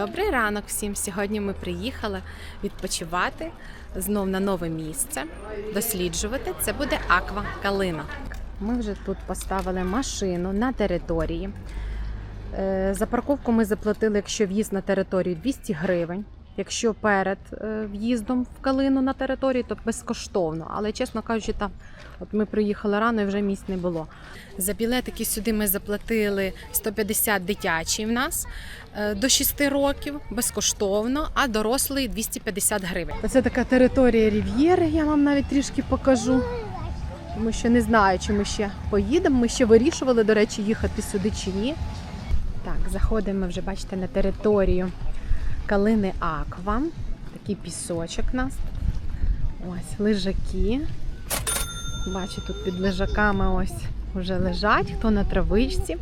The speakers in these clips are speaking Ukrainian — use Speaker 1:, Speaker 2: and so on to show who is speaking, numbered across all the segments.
Speaker 1: Добрий ранок всім. Сьогодні ми приїхали відпочивати знов на нове місце, досліджувати. Це буде Аква Калина. Ми вже тут поставили машину на території. Е, За парковку ми заплатили, якщо в'їзд на територію 200 гривень. Якщо перед е, в'їздом в калину на територію, то безкоштовно. Але чесно кажучи, там от ми приїхали рано і вже місць не було. За білетики сюди ми заплатили 150 дитячий в нас е, до 6 років безкоштовно, а дорослий 250 гривень. Це така територія Рів'єри, я вам навіть трішки покажу. Тому що не знаю, чи ми ще поїдемо. Ми ще вирішували, до речі, їхати сюди чи ні. Так, заходимо вже, бачите, на територію Калини Аква. Такий пісочок у нас. Ось лежаки. Бачу, тут під лежаками ось вже лежать, хто на травичці.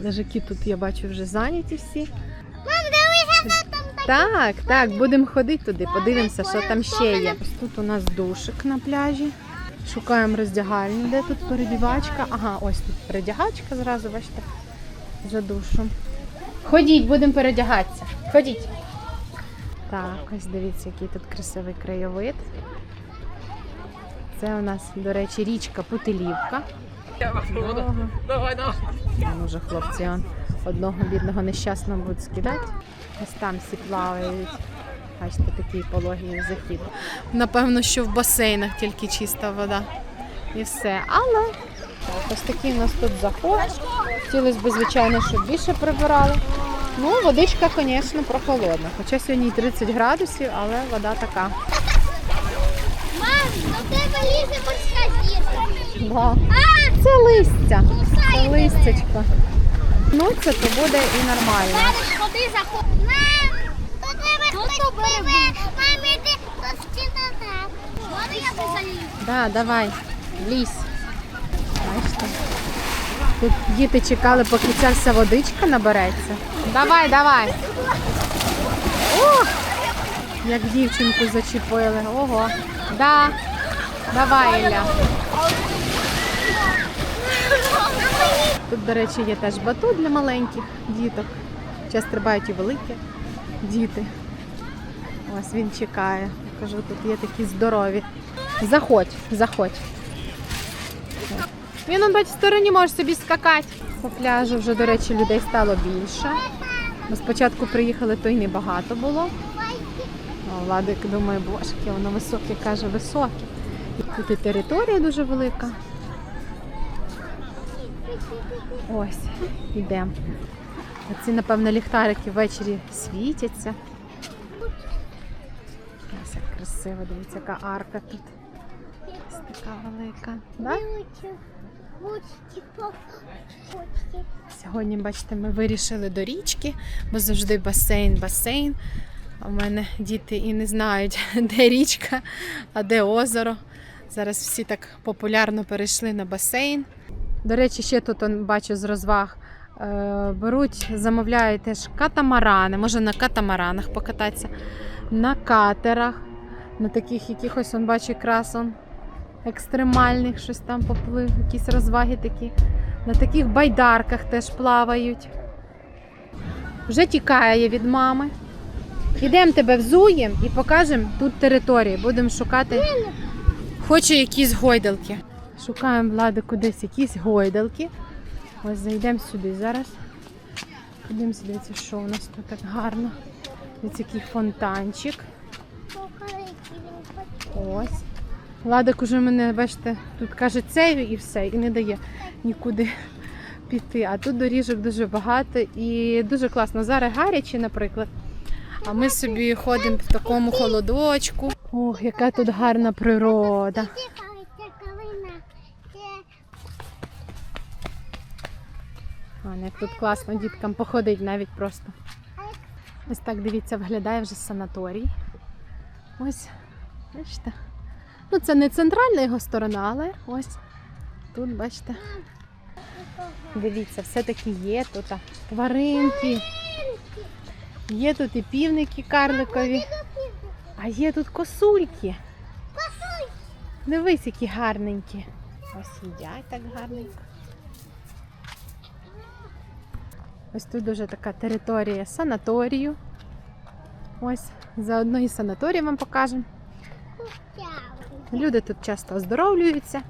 Speaker 1: Лежаки тут я бачу вже зайняті всі. Так, так, будемо ходити туди, подивимося, що там ще є. Ось тут у нас душик на пляжі. Шукаємо роздягальню, де тут передівачка. Ага, ось тут передягачка зразу, бачите, за душем. Ходіть, будемо передягатися. Ходіть. Так, ось дивіться, який тут красивий краєвид. Це у нас, до речі, річка Путилівка.
Speaker 2: Давай, давай.
Speaker 1: Там уже хлопці он, одного бідного нещасного будуть скидати. Ось там всі плавають. Бачите, такий пологий захід. Напевно, що в басейнах тільки чиста вода. І все. Але так, ось такий у нас тут заход. Хотілося б, звичайно, щоб більше прибирали. Ну, водичка, звісно, прохолодна. Хоча сьогодні 30 градусів, але вода така.
Speaker 3: Мам, до тебе лізе морська зірка.
Speaker 1: Да. Це листя. Це листячко. Ну, це то буде і нормально.
Speaker 3: Зараз ходи заход. Мам, до тебе хтось пливе. Мам, іди, тут стіна так. Я би
Speaker 1: давай, лізь. Бачите. Тут діти чекали, поки ця вся водичка набереться. Давай, давай. О! Як дівчинку зачепили. Ого. Да. Давай, Ілля. Тут, до речі, є теж батут для маленьких діток. Зараз стрибають і великі діти. Ось він чекає. Кажу, тут є такі здорові. Заходь, заходь. Він он бач, в стороні може собі скакати. По пляжу вже, до речі, людей стало більше. Ми спочатку приїхали, то й небагато було. А Владик думає, боже, яке воно високе, каже, високе. І Тут і територія дуже велика. Ось, йдемо. Ці, напевно, ліхтарики ввечері світяться. Ось як красиво, дивіться, яка арка тут. Ось така велика. Да? Сьогодні, бачите, ми вирішили до річки, бо завжди басейн, басейн. В мене діти і не знають, де річка, а де озеро. Зараз всі так популярно перейшли на басейн. До речі, ще тут бачу з розваг. е, Беруть, замовляють теж катамарани, може на катамаранах покататися, на катерах, на таких якихось, он бачу, якраз екстремальних щось там поплив, якісь розваги такі. На таких байдарках теж плавають. Вже тікає від мами. Ідемо тебе взуємо і покажемо тут територію. Будемо шукати. Хочу якісь гойдалки. Шукаємо влади кудись якісь гойдалки. Ось зайдемо сюди зараз. Подивимося, дивіться, що у нас тут так гарно. Ось який фонтанчик. Ось. Владик уже мене, бачите, тут каже цею і все, і не дає нікуди піти. А тут доріжок дуже багато і дуже класно. Зараз гаряче, наприклад. А ми собі ходимо в такому холодочку. Ох, яка тут гарна природа. А, ну, як тут класно діткам походить навіть просто. Ось так дивіться, виглядає вже санаторій. Ось, бачите. Ну, це не центральна його сторона, але ось тут, бачите. Дивіться, все-таки є тут тваринки. Є тут і півники карликові, а є тут косульки. Дивись, які гарненькі. Ось їдять так гарненько. Ось тут дуже така територія санаторію. Ось заодно і санаторій вам покажемо. Люди тут часто оздоровлюються,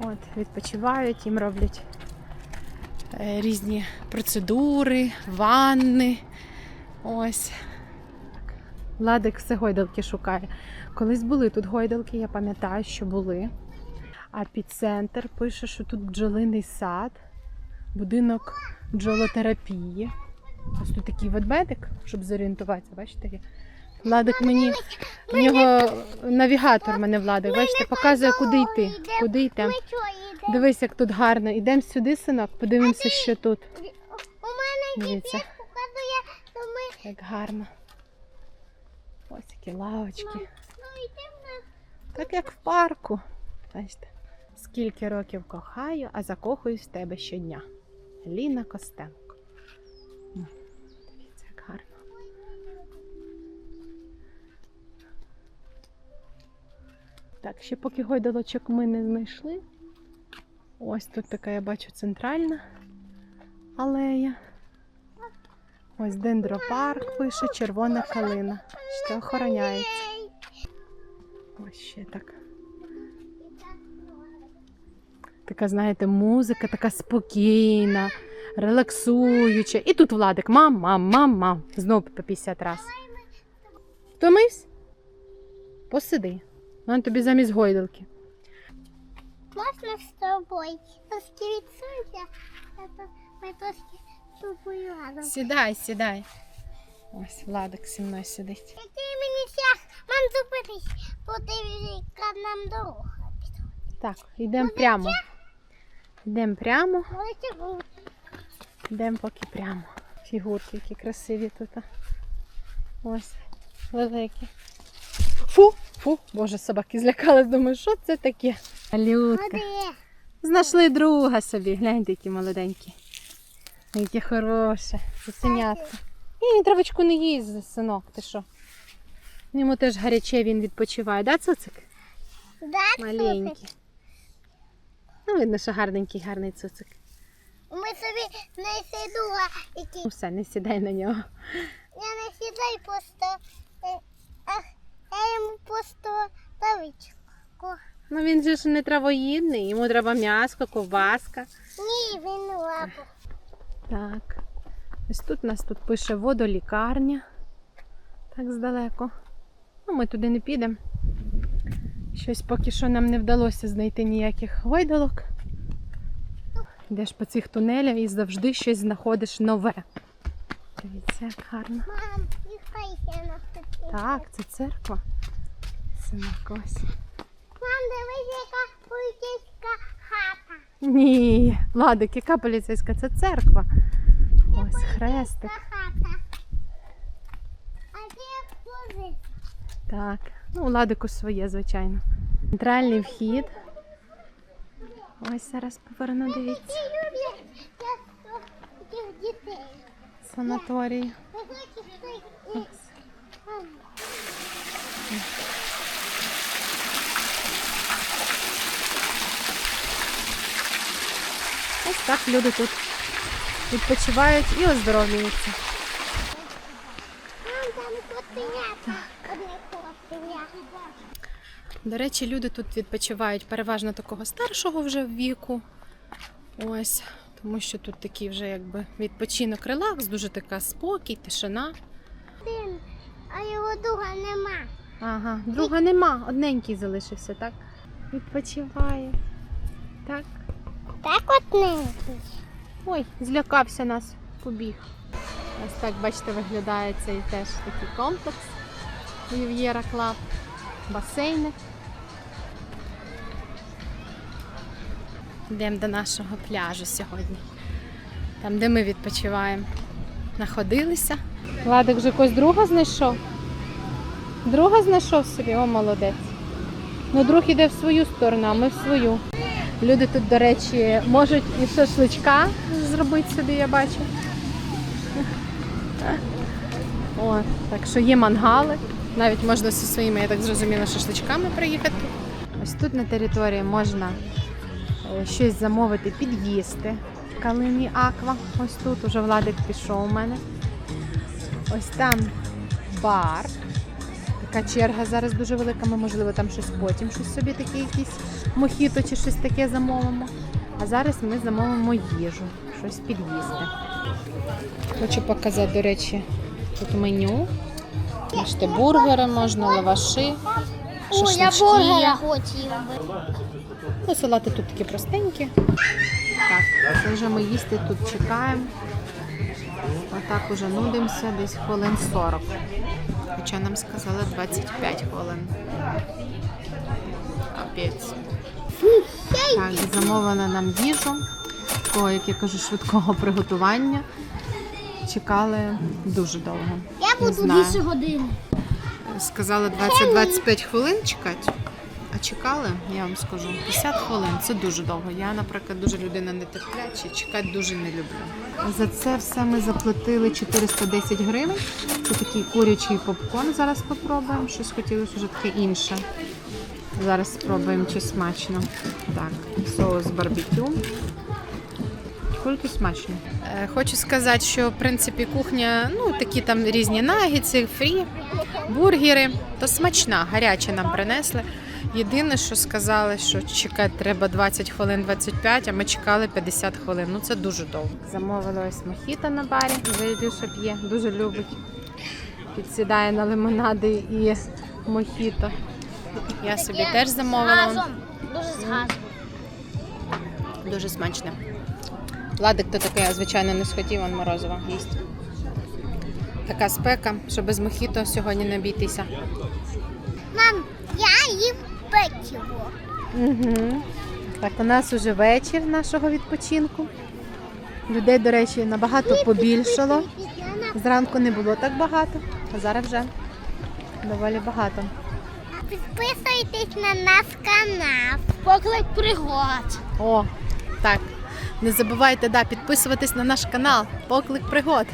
Speaker 1: от, відпочивають, їм роблять е, різні процедури, ванни. Ось. Владик все гойдалки шукає. Колись були тут гойдалки, я пам'ятаю, що були. А під центр пише, що тут бджолиний сад, будинок бджолотерапії. Ось тут такий ведмедик, щоб зорієнтуватися, бачите? Владик мені, в нього навігатор мене владик, бачите, показує, куди йти. Куди йти.
Speaker 3: Йдемо?
Speaker 1: Дивись, як тут гарно. Ідемо сюди, синок, подивимося, що тут.
Speaker 3: У мене
Speaker 1: Дивіться,
Speaker 3: показує, що ми
Speaker 1: як гарно. Ось які лавочки.
Speaker 3: ну, йдемо
Speaker 1: Так як в парку. Бачите, скільки років кохаю, а закохуюсь в тебе щодня. Ліна Костенко. Так, ще поки гойдалочок ми не знайшли. Ось тут така, я бачу, центральна алея. Ось дендропарк пише, червона калина. Що охороняється. Ось ще так. Така, знаєте, музика така спокійна, релаксуюча. І тут Владик. Мам, мам, мам, мам. Знову по 50 раз. Втомився? Посиди. Вон тобі замість гойдалки.
Speaker 3: Можна з тобою? Трошки відсунься, ми трошки з тобою разом.
Speaker 1: Сідай, сідай. Ось Владик зі мною сидить.
Speaker 3: Який мені час? Мам, зупинись, подивись, яка нам дорога.
Speaker 1: Так, йдемо прямо. Йдемо прямо, йдемо поки прямо. Фігурки, які красиві тут. Ось, великі. Фу, фу, боже, собаки злякались. Думаю, що це таке? Малютка. Знайшли друга собі. Гляньте, які молоденькі. Яке хороше. Цуценятко. І він травочку не їсть, синок, ти що? Йому теж гаряче він відпочиває, да, цуцик?
Speaker 3: Да,
Speaker 1: Маленький. Ну, видно, що гарненький, гарний цуцик.
Speaker 3: Ми собі не сидула, які
Speaker 1: Ну все, не сідай на нього.
Speaker 3: я не сідай просто. ах, Я йому просто тавичку.
Speaker 1: Ну він же ж не травоїдний, йому треба м'яско, ковбаска.
Speaker 3: Ні, він лапу.
Speaker 1: Так. Ось тут у нас тут пише водолікарня. Так здалеко. Ну, ми туди не підемо. Щось поки що нам не вдалося знайти ніяких гойдалок. Йдеш по цих тунелях і завжди щось знаходиш нове. Дивіться, як гарно.
Speaker 3: Мам, на тобі.
Speaker 1: Так, це церква. Синок ось.
Speaker 3: Мам, дивись, яка поліцейська хата.
Speaker 1: Ні, Владик, яка поліцейська? Це церква. Ось хрестик.
Speaker 3: Хата. А де служить?
Speaker 1: Так. Ну, у Ладику своє, звичайно. Центральний вхід. Ось зараз поверну, дивіться.
Speaker 3: Дітей.
Speaker 1: Санаторій.
Speaker 3: Ви хочете, що їх- Мам,
Speaker 1: Ось так люди тут відпочивають і оздоровлюються. До речі, люди тут відпочивають переважно такого старшого вже віку. Ось, тому що тут такий вже якби відпочинок, релакс, дуже така спокій, тишина.
Speaker 3: Один, а його друга нема.
Speaker 1: Ага, друга нема, одненький залишився, так? Відпочиває. Так.
Speaker 3: Так от не.
Speaker 1: Ой, злякався нас, побіг. Ось так, бачите, виглядає цей теж такий комплекс Рів'єра Клаб, басейни. Йдемо до нашого пляжу сьогодні. Там, де ми відпочиваємо. Находилися. Владик вже когось друга знайшов. Друга знайшов собі, о, молодець. Ну, друг іде в свою сторону, а ми в свою. Люди тут, до речі, можуть і шашличка зробити собі, я бачу. О, так що є мангали. Навіть можна зі своїми, я так зрозуміла, шашличками приїхати. Ось тут на території можна е, щось замовити, під'їсти. Калині Аква. Ось тут уже Владик пішов у мене. Ось там бар. Така черга зараз дуже велика. Ми, можливо, там щось потім щось собі таке, якісь мохіто чи щось таке замовимо. А зараз ми замовимо їжу, щось під'їсти. Хочу показати, до речі, тут меню. Бачите, бургери можна, лаваші,
Speaker 3: О, я
Speaker 1: шашлички
Speaker 3: бургера хотіла би.
Speaker 1: Ну, салати тут такі простенькі. Так, це вже ми їсти тут чекаємо. Отак уже нудимося десь хвилин 40. Хоча нам сказали 25 хвилин. Капець. Так, замовили нам їжу. Такого, як я кажу, швидкого приготування. Чекали дуже довго.
Speaker 3: Я буду. 2 години.
Speaker 1: Сказали 20-25 хвилин чекати. А чекали, я вам скажу, 50 хвилин це дуже довго. Я, наприклад, дуже людина нетерпляча, чекати дуже не люблю. За це все ми заплатили 410 гривень. Це такий курячий попкорн. Зараз попробуємо. Щось хотілося вже таке інше. Зараз спробуємо, чи смачно. Так, соус барбекю. Кульки смачно. Е, Хочу сказати, що в принципі кухня, ну такі там різні нагідці, фрі, бургери, то смачна, гаряче нам принесли. Єдине, що сказали, що чекати треба 20 хвилин 25, а ми чекали 50 хвилин. Ну це дуже довго. Замовили ось мохіто на барі, вже Ілюша п'є, дуже любить. Підсідає на лимонади і мохіто. Я собі теж замовила.
Speaker 3: Дуже з газом.
Speaker 1: Дуже смачне. Владик то таке, звичайно, не схотів, він морозиво їсть. Така спека, що без мохіто сьогодні не обійтися.
Speaker 3: Мам, я їм печиво.
Speaker 1: Угу. Так, у нас уже вечір нашого відпочинку. Людей, до речі, набагато побільшало. Зранку не було так багато, а зараз вже доволі багато.
Speaker 3: Підписуйтесь на наш канал. Поклик пригод.
Speaker 1: О, так. Не забувайте да, підписуватись на наш канал. Поклик пригод.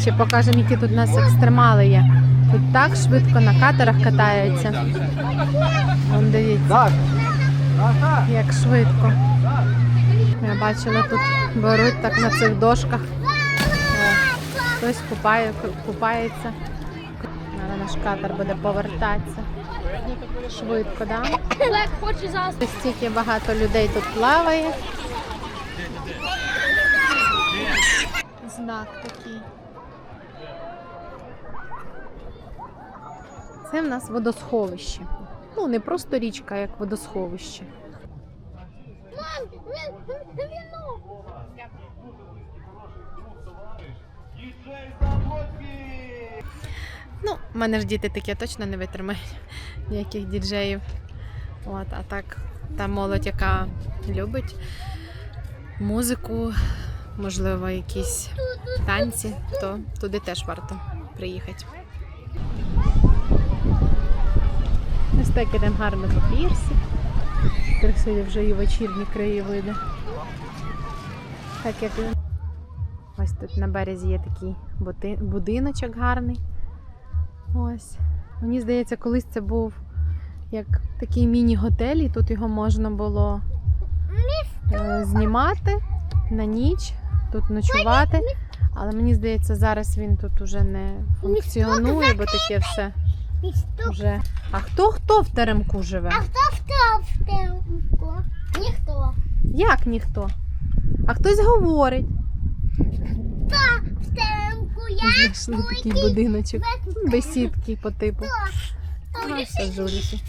Speaker 1: Ще покажемо, які тут у нас екстремали є. Тут так швидко на катерах катаються. Вон дивіться, як швидко. Я бачила, тут беруть так на цих дошках. О, хтось купає, купається. Наш катер буде повертатися. Швидко? Да?
Speaker 3: Олег хоче зараз.
Speaker 1: Стільки багато людей тут плаває. Знак такий. Це в нас водосховище. Ну, не просто річка, а як водосховище.
Speaker 3: Мам, віно.
Speaker 1: Ну, в мене ж діти таке точно не витримають ніяких діджеїв. От, а так, та молодь, яка любить музику, можливо, якісь танці, то туди теж варто приїхати. Ось так ідемо гарно по пірсі. Красиві вже і вечірні краєвиди. Так як ось тут на березі є такий будиночок гарний. Ось. Мені здається, колись це був як такий міні-готель, і тут його можна було е, знімати на ніч, тут ночувати. Але мені здається, зараз він тут уже не функціонує, бо таке все вже. А хто хто в теремку живе?
Speaker 3: А хто хто в темку? Ніхто.
Speaker 1: Як ніхто? А хтось говорить.
Speaker 3: Хто в темку? Я
Speaker 1: Знайшли такий будиночок. Бесідки по типу. Ну, все, Жулісі.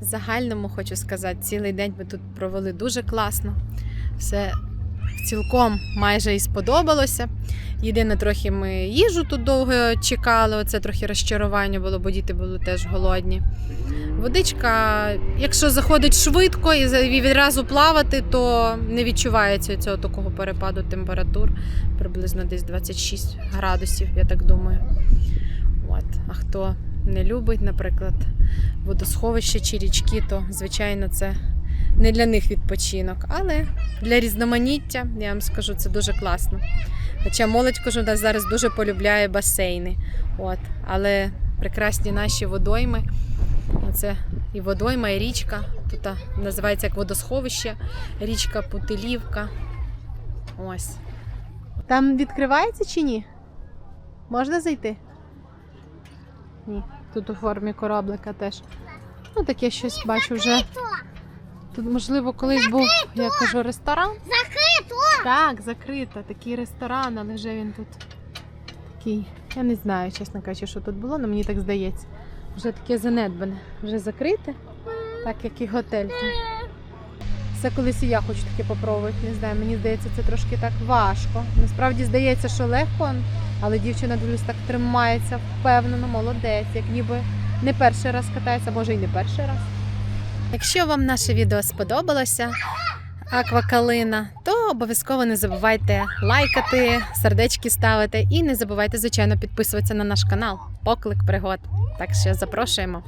Speaker 1: В загальному хочу сказати, цілий день ми тут провели дуже класно. Все цілком майже і сподобалося. Єдине, трохи ми їжу тут довго чекали. Оце трохи розчарування було, бо діти були теж голодні. Водичка, якщо заходить швидко і відразу плавати, то не відчувається цього такого перепаду температур. Приблизно десь 26 градусів, я так думаю. От. А хто не любить, наприклад, водосховище чи річки, то звичайно це не для них відпочинок. Але для різноманіття, я вам скажу, це дуже класно. Хоча молодь у нас зараз дуже полюбляє басейни. От. Але прекрасні наші водойми. Це і водойма, і річка. Тут називається як водосховище, річка Путилівка. Ось. Там відкривається чи ні? Можна зайти? Ні. Тут у формі кораблика теж. Ну, таке щось бачу вже. Тут, можливо, колись був, я кажу, ресторан.
Speaker 3: Закрито.
Speaker 1: Так, закрито. Такий ресторан, але вже він тут такий. Я не знаю, чесно кажучи, що тут було, але мені так здається. Вже таке занедбане, вже закрите, так як і готель. Це колись і я хочу таке попробувати. Не знаю, мені здається, це трошки так важко. Насправді здається, що легко, але дівчина дивлюсь так тримається впевнено, молодець, як ніби не перший раз катається, може і не перший раз. Якщо вам наше відео сподобалося, аквакалина, то обов'язково не забувайте лайкати, сердечки ставити і не забувайте, звичайно, підписуватися на наш канал Поклик пригод. Так що запрошуємо.